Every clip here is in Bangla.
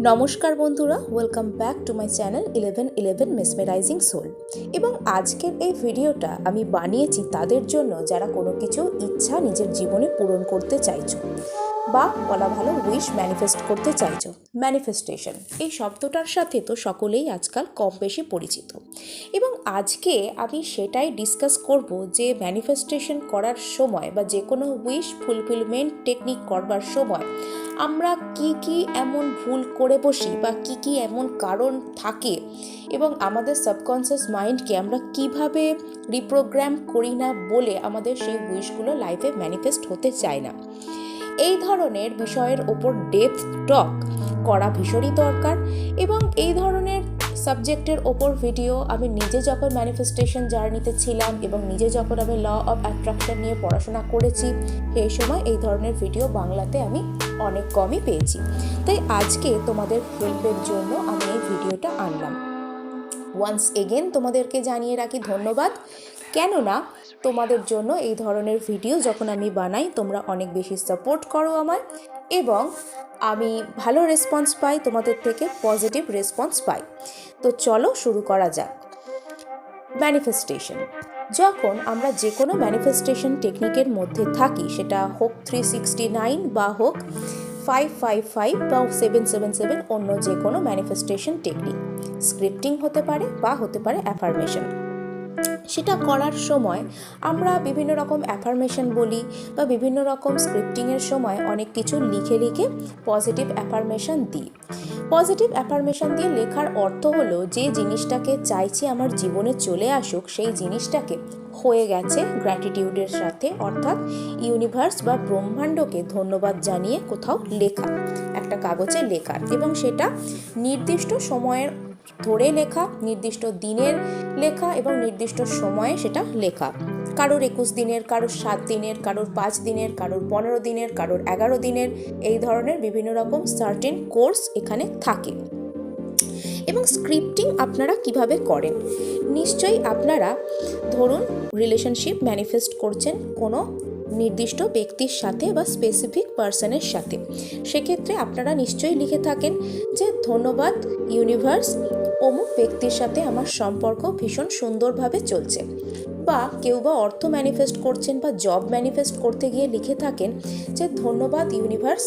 নমস্কার বন্ধুরা welcome back to my channel eleven eleven mesmerising soul এবং আজকের এই ভিডিওটা আমি বানিয়েছি তাদের জন্য যারা কোনো কিছু ইচ্ছা নিজের জীবনে পূরণ করতে চাইছো বা বলা ভালো উইশ ম্যানিফেস্ট করতে চাইছো ম্যানিফেস্টেশন এই শব্দটার সাথে তো সকলেই আজকাল কম বেশি পরিচিত। এবং আজকে আমি সেটাই ডিসকাস করব যে ম্যানিফেস্টেশন করার সময় বা যে কোনো উইশ ফুলফিলমেন্ট টেকনিক করবার সময় আমরা কি কি এমন ভুল করে বসি বা কি কি এমন কারণ থাকে এবং আমাদের সাবকনসিয়াস মাইন্ডকে আমরা কীভাবে রিপ্রোগ্রাম করি না বলে আমাদের সেই উইশগুলো লাইফে ম্যানিফেস্ট হতে চায় না। এই ধরনের বিষয়ের ওপর ডেপথ টক করা ভীষণই দরকার এবং এই ধরনের সাবজেক্টের ওপর ভিডিও আমি নিজে যখন ম্যানিফেস্টেশন জার্নিতে ছিলাম এবং নিজে যখন আমি ল অফ অ্যাট্রাকশন নিয়ে পড়াশোনা করেছি, সেই সময় এই ধরনের ভিডিও বাংলাতে আমি অনেক কমই পেয়েছি। তাই আজকে তোমাদের হেল্পের জন্য আমি এই ভিডিওটা আনলাম। ওয়ান্স এগেন তোমাদেরকে জানিয়ে রাখি ধন্যবাদ। কেননা তোমাদের জন্য এই ধরনের ভিডিও যখন আমি বানাই, তোমরা অনেক বেশি সাপোর্ট করো আমায় এবং আমি ভালো রেসপন্স পাই, তোমাদের থেকে পজিটিভ রেসপন্স পাই। তো চলো শুরু করা যাক। ম্যানিফেস্টেশন যখন আমরা যে কোনো ম্যানিফেস্টেশন টেকনিকের মধ্যে থাকি, সেটা হোক থ্রি সিক্সটি নাইন বা হোক ফাইভ ফাইভ ফাইভ বা সেভেন সেভেন সেভেন অন্য যে কোনো ম্যানিফেস্টেশন টেকনিক স্ক্রিপ্টিং হতে পারে বা হতে পারে অ্যাফার্মেশন সেটা করার সময় আমরা বিভিন্ন রকম অ্যাফার্মেশন বলি বা বিভিন্ন রকম স্ক্রিপ্টিংয়ের সময় অনেক কিছু লিখে লিখে পজিটিভ অ্যাফার্মেশন দিই। পজিটিভ অ্যাফার্মেশন দিয়ে লেখার অর্থ হলো যে জিনিসটাকে চাইছি আমার জীবনে চলে আসুক, সেই জিনিসটাকে হয়ে গেছে গ্র্যাটিটিউডের সাথে, অর্থাৎ ইউনিভার্স বা ব্রহ্মাণ্ডকে ধন্যবাদ জানিয়ে কোথাও লেখা, একটা কাগজে লেখা এবং সেটা নির্দিষ্ট সময়ের ধরে লেখা, নির্দিষ্ট দিনের লেখা এবং নির্দিষ্ট সময়ে সেটা লেখা। কারোর একুশ দিনের, কারোর সাত দিনের, কারোর পাঁচ দিনের, কারোর পনেরো দিনের, কারোর এগারো দিনের, এই ধরনের বিভিন্ন রকম সার্টেন কোর্স এখানে থাকে। এবং স্ক্রিপ্টিং আপনারা কীভাবে করেন? নিশ্চয়ই আপনারা ধরুন রিলেশনশিপ ম্যানিফেস্ট করছেন কোনো নির্দিষ্ট ব্যক্তির সাথে বা স্পেসিফিক পার্সনের সাথে। সেক্ষেত্রে আপনারা নিশ্চয়ই লিখে থাকেন যে ধন্যবাদ ইউনিভার্স অমুক ব্যক্তির সাথে আমার সম্পর্ক ভীষণ সুন্দরভাবে চলছে। বা কেউ বা অর্থ ম্যানিফেস্ট করছেন বা জব ম্যানিফেস্ট করতে গিয়ে লিখে থাকেন যে ধন্যবাদ ইউনিভার্স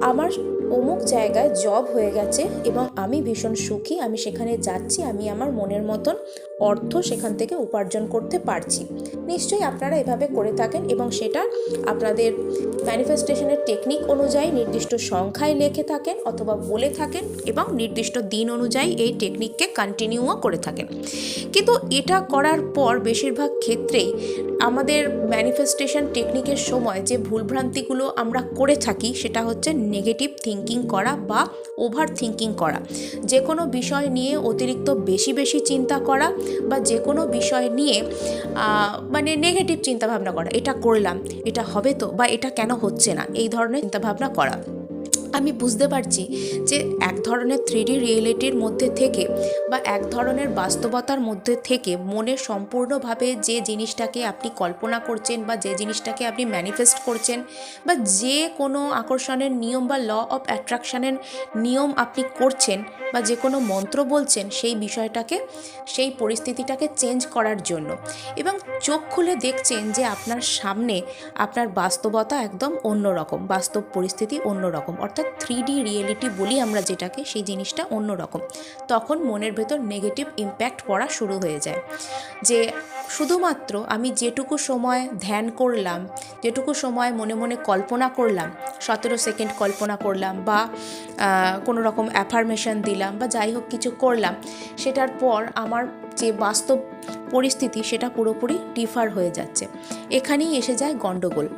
আমার অমুক জায়গায় জব হয়ে গেছে এবং আমি ভীষণ সুখী, আমি সেখানে যাচ্ছি, আমি আমার মনের মতন অর্থ সেখান থেকে উপার্জন করতে পারছি। নিশ্চয়ই আপনারা এভাবে করে থাকেন এবং সেটা আপনাদের ম্যানিফেস্টেশনের টেকনিক অনুযায়ী নির্দিষ্ট সংখ্যায় লেখে থাকেন অথবা বলে থাকেন এবং নির্দিষ্ট দিন অনুযায়ী এই টেকনিককে কন্টিনিউও করে থাকেন। কিন্তু এটা করার পর বেশিরভাগ ক্ষেত্রেই আমাদের ম্যানিফেস্টেশন টেকনিকের সময় যে ভুলভ্রান্তিগুলো আমরা করে থাকি, সেটা হচ্ছে নেগেটিভ থিঙ্কিং করা বা ওভার থিঙ্কিং করা। যে কোনো বিষয় নিয়ে অতিরিক্ত বেশি বেশি চিন্তা করা বা যে কোনো বিষয় নিয়ে মানে নেগেটিভ চিন্তাভাবনা করা। এটা করলাম, এটা হবে তো বা এটা কেন হচ্ছে না? এই ধরনের চিন্তাভাবনা করা। আমি বুঝতে পারছি যে এক ধরনের থ্রিডি রিয়েলিটির মধ্যে থেকে বা এক ধরনের বাস্তবতার মধ্যে থেকে মনে সম্পূর্ণভাবে যে জিনিসটাকে আপনি কল্পনা করছেন বা যে জিনিসটাকে আপনি ম্যানিফেস্ট করছেন বা যে কোনো আকর্ষণের নিয়ম বা ল অফ অ্যাট্রাকশানের নিয়ম আপনি করছেন বা যে কোনো মন্ত্র বলছেন সেই বিষয়টাকে, সেই পরিস্থিতিটাকে চেঞ্জ করার জন্য এবং চোখ খুলে দেখছেন যে আপনার সামনে আপনার বাস্তবতা একদম অন্যরকম, বাস্তব পরিস্থিতি অন্যরকম। অর্থাৎ থ্রি ডি রিয়েলিটি বলি আমরা যেটাকে, সেই জিনিসটা অন্যরকম। তখন মনের ভেতর নেগেটিভ ইম্প্যাক্ট পড়া শুরু হয়ে যায়। যে শুধুমাত্র আমি যেটুকু সময় ধ্যান করলাম, যেটুকু সময় মনে মনে কল্পনা করলাম, সতেরো সেকেন্ড কল্পনা করলাম বা কোনো রকম অ্যাফার্মেশন দিলাম বা যাই হোক কিছু করলাম, সেটার পর আমার যে বাস্তব পরিস্থিতি সেটা পুরোপুরি ডিফার হয়ে যাচ্ছে। এখানেই এসে যায় গণ্ডগোল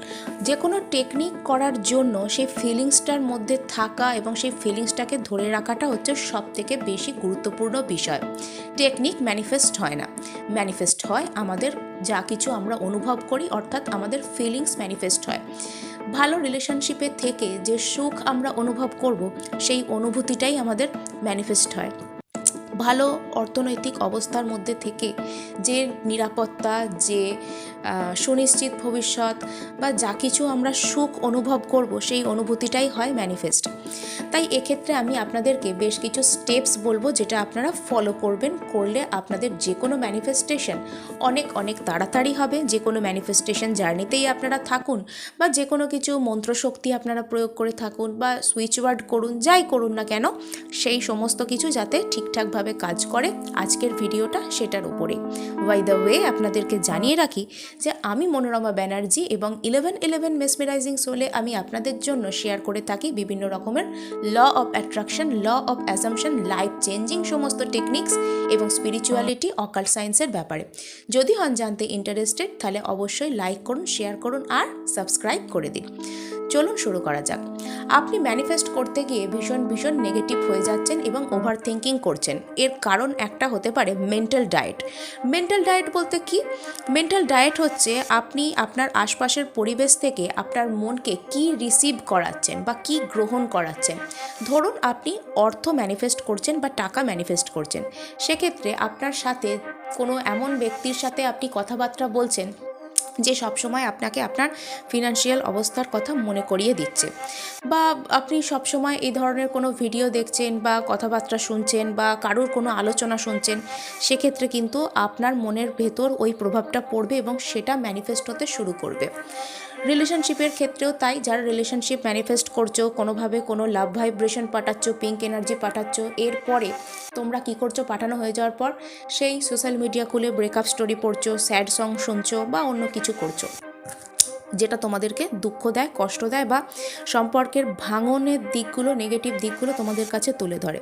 যে কোনো টেকনিক করার জন্য সেই ফিলিংসটার মধ্যে থাকা এবং সেই ফিলিংসটাকে ধরে রাখাটা হচ্ছে সব থেকে বেশি গুরুত্বপূর্ণ বিষয়। টেকনিক ম্যানিফেস্ট হয় না। ম্যানিফেস্ট হয় আমাদের যা কিছু আমরা অনুভব করি, অর্থাৎ আমাদের ফিলিংস ম্যানিফেস্ট হয়। ভালো রিলেশনশিপে থেকে যে সুখ আমরা অনুভব করব, সেই অনুভূতিটাই আমাদের ম্যানিফেস্ট হয়। ভালো অর্থনৈতিক অবস্থার মধ্যে থেকে যে নিরাপত্তা, যে সুনিশ্চিত ভবিষ্যৎ বা যা কিছু আমরা সুখ অনুভব করব, সেই অনুভূতিটাই হয় ম্যানিফেস্ট তাই এক্ষেত্রে আমি আপনাদেরকে বেশ কিছু স্টেপস বলব যেটা আপনারা ফলো করবেন, করলে আপনাদের যে কোনো ম্যানিফেস্টেশন অনেক অনেক তাড়াতাড়ি হবে। যে কোনো ম্যানিফেস্টেশন জার্নিতেই আপনারা থাকুন বা যে কোনো কিছু মন্ত্রশক্তি আপনারা প্রয়োগ করে থাকুন বা সুইচ ওয়ার্ড করুন, যাই করুন না কেন, সেই সমস্ত কিছু যাতে ঠিকঠাকভাবে কাজ করে আজকের ভিডিওটা সেটার উপরে। ওয়াই দ্য ওয়ে আপনাদেরকে জানিয়ে রাখি যে আমি মনোরমা ব্যানার্জি এবং ইলেভেন ইলেভেন মেসমেরাইজিং সোলে আমি আপনাদের জন্য শেয়ার করে থাকি বিভিন্ন রকমের law of attraction, law of assumption life changing সমস্ত টেকনিক্স এবং স্পিরিচুয়ালিটি, অকাল সায়েন্সের ব্যাপারে। যদি হন জানতে ইন্টারেস্টেড, তাহলে অবশ্যই লাইক করুন, শেয়ার করুন আর সাবস্ক্রাইব করে দিন। চলুন শুরু করা যাক। আপনি ম্যানিফেস্ট করতে গিয়ে ভীষণ ভীষণ নেগেটিভ হয়ে যাচ্ছেন এবং ওভার থিঙ্কিং করছেন। এর কারণ একটা হতে পারে মেন্টাল ডায়েট মেন্টাল ডায়েট বলতে কি? মেন্টাল ডায়েট হচ্ছে আপনি আপনার আশপাশের পরিবেশ থেকে আপনার মনকে কি রিসিভ করাচ্ছেন বা কি গ্রহণ করাচ্ছেন। ধরুন আপনি অর্থ ম্যানিফেস্ট করছেন বা টাকা ম্যানিফেস্ট করছেন। সেক্ষেত্রে আপনার সাথে কোনো এমন ব্যক্তির সাথে আপনি কথাবার্তা বলছেন যে সবসময় আপনাকে আপনার ফিনান্সিয়াল অবস্থার কথা মনে করিয়ে দিচ্ছে। বা আপনি সবসময় এই ধরনের কোনো ভিডিও দেখছেন বা কথাবার্তা শুনছেন বা কারোর কোনো আলোচনা শুনছেন, সেক্ষেত্রে কিন্তু আপনার মনের ভেতর ওই প্রভাবটা পড়বে এবং সেটা ম্যানিফেস্ট হতে শুরু করবে। রিলেশনশিপের ক্ষেত্রেও তাই, যারা রিলেশনশিপ ম্যানিফেস্ট করছ, কোনোভাবে কোনো লাভ ভাইব্রেশন পাঠাচ্ছ পিঙ্ক এনার্জি পাঠাচ্ছ, এরপরে তোমরা কী করছ, পাঠানো হয়ে যাওয়ার পর সেই সোশ্যাল মিডিয়া খুলে ব্রেকআপ স্টোরি পড়ছো স্যাড সং শুনছো বা অন্য কিছু করছ। যেটা তোমাদেরকে দুঃখ দেয়, কষ্ট দেয় বা সম্পর্কের ভাঙনের দিকগুলো নেগেটিভ দিকগুলো তোমাদের কাছে তুলে ধরে।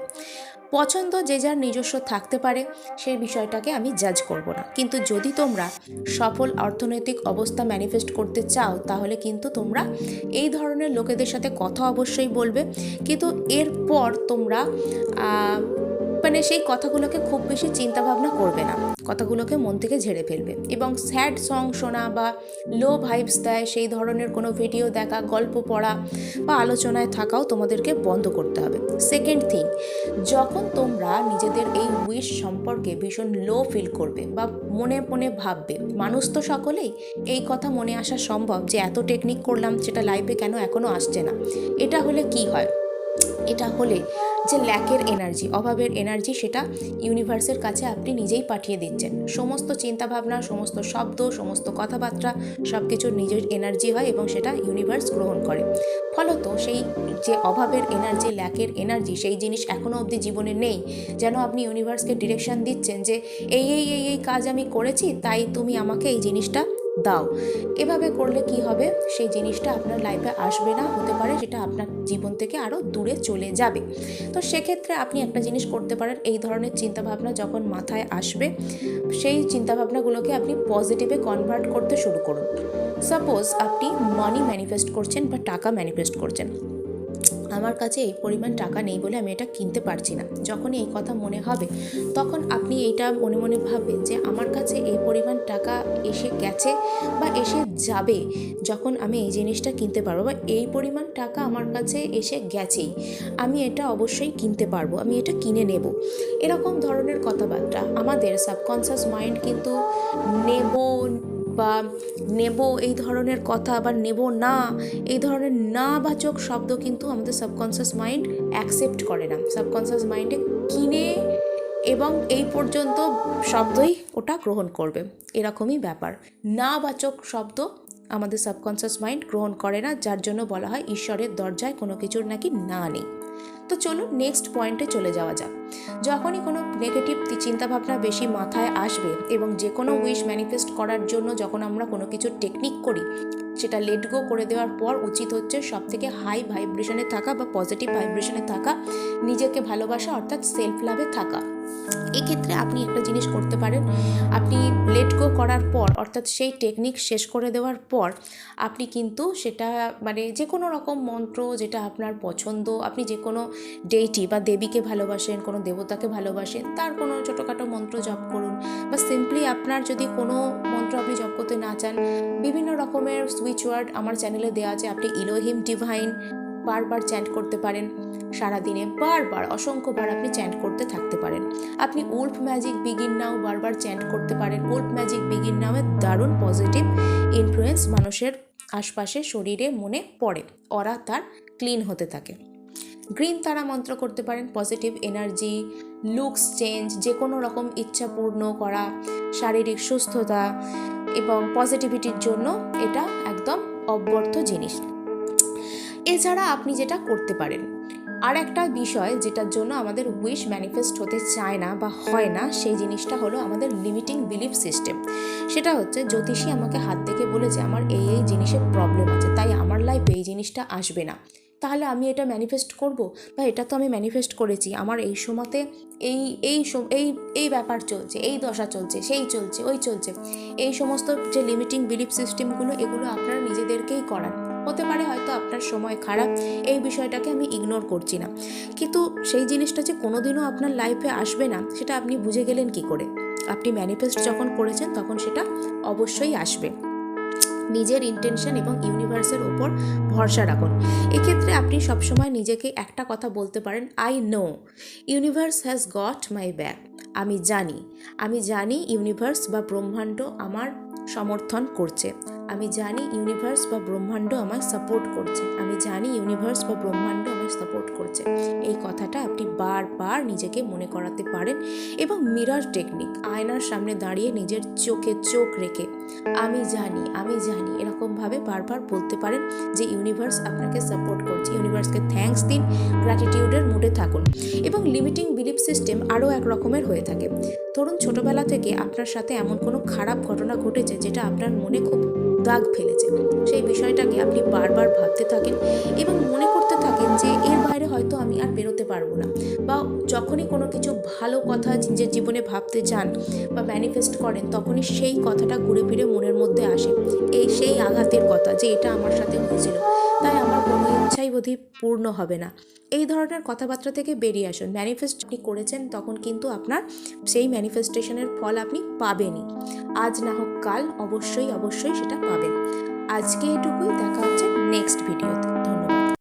পছন্দ যে যার নিজস্ব থাকতে পারে সেই বিষয়টাকে আমি জাজ করব না। কিন্তু যদি তোমরা সফল অর্থনৈতিক অবস্থা ম্যানিফেস্ট করতে চাও, তাহলে কিন্তু তোমরা এই ধরনের লোকেদের সাথে কথা অবশ্যই বলবে। কিন্তু এরপর তোমরা মানে সেই কথাগুলোকে খুব বেশি চিন্তা ভাবনা করবে না। কথাগুলোকে মন থেকে ঝেড়ে ফেলবে। এবং স্যাড সং শোনা বা লো ভাইবস দেয়, সেই ধরনের কোনো ভিডিও দেখা, গল্প পড়া বা আলোচনায় থাকাও তোমাদেরকে বন্ধ করতে হবে। সেকেন্ড থিং, যখন তোমরা নিজেদের এই উইশ সম্পর্কে ভীষণ লো ফিল করবে বা মনে মনে ভাববে, মানুষ তো সকলেই, এই কথা মনে আসা সম্ভব যে এত টেকনিক করলাম, সেটা লাইফে কেন এখনও আসছে না? এটা হলে কি হয়? এটা হলে যে ল্যাকের এনার্জি, অভাবের এনার্জি সেটা ইউনিভার্সের কাছে আপনি নিজেই পাঠিয়ে দিচ্ছেন। সমস্ত চিন্তাভাবনা, সমস্ত শব্দ, সমস্ত কথাবার্তা সব কিছুর নিজের এনার্জি হয় এবং সেটা ইউনিভার্স গ্রহণ করে। ফলত সেই যে অভাবের এনার্জি ল্যাকের এনার্জি সেই জিনিস এখনও অবধি জীবনে নেই। যেন আপনি ইউনিভার্সকে ডিরেকশন দিচ্ছেন যে, এই এই এই এই কাজ আমি করেছি, তাই তুমি আমাকে এই জিনিসটা দাও। এভাবে করলে কি হবে? সেই জিনিসটা আপনার লাইফে আসবে না, হতে পারে যেটা আপনার জীবন থেকে আরও দূরে চলে যাবে। তো সেক্ষেত্রে আপনি একটা জিনিস করতে পারেন, এই ধরনের চিন্তাভাবনা যখন মাথায় আসবে, সেই চিন্তাভাবনাগুলোকে আপনি পজিটিভে কনভার্ট করতে শুরু করুন। সাপোজ আপনি মানি ম্যানিফেস্ট করছেন বা টাকা ম্যানিফেস্ট করছেন। আমার কাছে এই পরিমাণ টাকা নেই বলে আমি এটা কিনতে পারছি না। যখনই এই কথা মনে হবে, তখন আপনি এইটা মনে মনে ভাববেন যে আমার কাছে এই পরিমাণ টাকা এসে গেছে বা এসে যাবে যখন আমি এই জিনিসটা কিনতে পারব বা এই পরিমাণ টাকা আমার কাছে এসে গেছেই, আমি এটা অবশ্যই কিনতে পারব, আমি এটা কিনে নেব। এরকম ধরনের কথাবার্তা আমাদের সাবকনসিয়াস মাইন্ড কিন্তু নেব বা নেব এই ধরনের কথা বা নেব না, এই ধরনের না বাচক শব্দ কিন্তু আমাদের সাবকনসিয়াস মাইন্ড অ্যাকসেপ্ট করে না। সাবকনসিয়াস মাইন্ডে কিনে এবং এই পর্যন্ত শব্দই ওটা গ্রহণ করবে। এরকমই ব্যাপার। না বাচক শব্দ আমাদের সাবকনসিয়াস মাইন্ড গ্রহণ করে না, যার জন্য বলা হয় ঈশ্বরের দরজায় কোনো কিছুর নাকি না নেই। তো চলুন নেক্সট পয়েন্টে চলে যাওয়া যাক। যখনই কোনো নেগেটিভ চিন্তাভাবনা বেশি মাথায় আসবে এবং যে কোনো উইশ ম্যানিফেস্ট করার জন্য যখন আমরা কোনো কিছু টেকনিক করি, সেটা লেট গো করে দেওয়ার পর উচিত হচ্ছে সব থেকে হাই ভাইব্রেশনে থাকা বা পজিটিভ ভাইব্রেশনে থাকা, নিজেকে ভালোবাসা অর্থাৎ সেলফ লাভে থাকা। এক্ষেত্রে আপনি একটা জিনিস করতে পারেন। আপনি লেট গো করার পর, অর্থাৎ সেই টেকনিক শেষ করে দেওয়ার পর, আপনি কিন্তু সেটা মানে যে কোনো রকম মন্ত্র যেটা আপনার পছন্দ, আপনি যে কোনো ডেইটি বা দেবীকে ভালোবাসেন, কোনো দেবতাকে ভালোবাসেন, তার কোনো ছোটোখাটো মন্ত্র জপ করুন বা সিম্পলি আপনার যদি কোনো মন্ত্র আপনি জপ করতে না চান, বিভিন্ন রকমের সুইচ ওয়ার্ড আমার চ্যানেলে দেওয়া আছে, আপনি ইলোহিম ডিভাইন বারবার চ্যান্ট করতে পারেন। সারাদিনে বারবার অসংখ্যবার আপনি চ্যান্ট করতে থাকতে পারেন। আপনি উল্ফ ম্যাজিক বিগিন নাও বারবার চ্যান্ট করতে পারেন। উল্ফ ম্যাজিক বিগিন নাওয়ের দারুণ পজিটিভ ইনফ্লুয়েন্স মানুষের আশপাশে, শরীরে, মনে পড়ে। ওরা তার ক্লিন হতে থাকে। গ্রিন তারা মন্ত্র করতে পারেন। পজিটিভ এনার্জি, লুকস চেঞ্জ যে কোনো রকম ইচ্ছা পূর্ণ করা, শারীরিক সুস্থতা এবং পজিটিভিটির জন্য এটা একদম অব্যর্থ জিনিস। এছাড়া আপনি যেটা করতে পারেন। আর একটা বিষয় যেটার জন্য আমাদের উইশ ম্যানিফেস্ট হতে চায় না বা হয় না, সেই জিনিসটা হলো আমাদের লিমিটিং বিলিফ সিস্টেম সেটা হচ্ছে জ্যোতিষী আমাকে হাত থেকে বলেছে আমার এই এই জিনিসের প্রবলেম আছে, তাই আমার লাইফে এই জিনিসটা আসবে না। তাহলে আমি এটা ম্যানিফেস্ট করব? বা এটা তো আমি ম্যানিফেস্ট করেছি, আমার এই সময়তে এই এই এই এই ব্যাপার চলছে, এই দশা চলছে, সেই চলছে, ওই চলছে। এই সমস্ত যে লিমিটিং বিলিফ সিস্টেমগুলো এগুলো আপনারা নিজেদেরকেই করান। হতে পারে আপনার সময় খারাপ, এই বিষয়টাকে আমি ইগনোর করছি না। কিন্তু সেই জিনিসটা যে কোনোদিনও আপনার লাইফে আসবে না, সেটা আপনি বুঝে গেলেন কি করে? আপনি ম্যানিফেস্ট যখন করেছেন, তখন সেটা অবশ্যই আসবে। নিজের ইন্টেনশন এবং ইউনিভার্সের ওপর ভরসা রাখুন। এক্ষেত্রে আপনি সবসময় নিজেকে একটা কথা বলতে পারেন I know universe has got my back আমি জানি আমি জানি ইউনিভার্স বা ব্রহ্মাণ্ড আমার সমর্থন করছে। আমি জানি ইউনিভার্স বা ব্রহ্মাণ্ড আমায় সাপোর্ট করছে। আমি জানি ইউনিভার্স বা ব্রহ্মাণ্ড আমায় সাপোর্ট করছে। এই কথাটা আপনি বারবার নিজেকে মনে করাতে পারেন এবং মিরর টেকনিক আয়নার সামনে দাঁড়িয়ে নিজের চোখে চোখ রেখে। আমি জানি আমি জানি, এরকমভাবে বারবার বলতে পারেন যে ইউনিভার্স আপনাকে সাপোর্ট করছে। ইউনিভার্সকে থ্যাঙ্কস দিন গ্র্যাটিটিউডের মুডে থাকুন এবং লিমিটিং বিলিফ সিস্টেম আরও এক রকমের হয়ে থাকে। ধরুন ছোটবেলা থেকে আপনার সাথে এমন কোনো খারাপ ঘটনা ঘটেছে যেটা আপনার মনে খুব দাগ ফেলেছে। সেই বিষয়টাকে আপনি বারবার ভাবতে থাকেন এবং মনে করতে থাকেন যে এর বাইরে হয়তো আমি আর বেরোতে পারব না বা যখনই কোনো কিছু ভালো কথা নিজের জীবনে ভাবতে চান বা ম্যানিফেস্ট করেন, তখনই সেই কথাটা ঘুরে ফিরে মনের মধ্যে আসে। এই সেই আঘাতের কথা যে এটা আমার সাথে হয়েছিল। তাই আমার কোনো ইচ্ছাই বোধহয় পূর্ণ হবে না। এই ধরনের কথাবার্তা থেকে বেরিয়ে আসুন। ম্যানিফেস্ট আপনি করেছেন, তখন কিন্তু আপনার সেই ম্যানিফেস্টেশনের ফল আপনি পাবেনই। আজ না হোক কাল, অবশ্যই অবশ্যই সেটা পাবেন। আজকে এটুকুই, দেখা হচ্ছে নেক্সট ভিডিওতে ধন্যবাদ।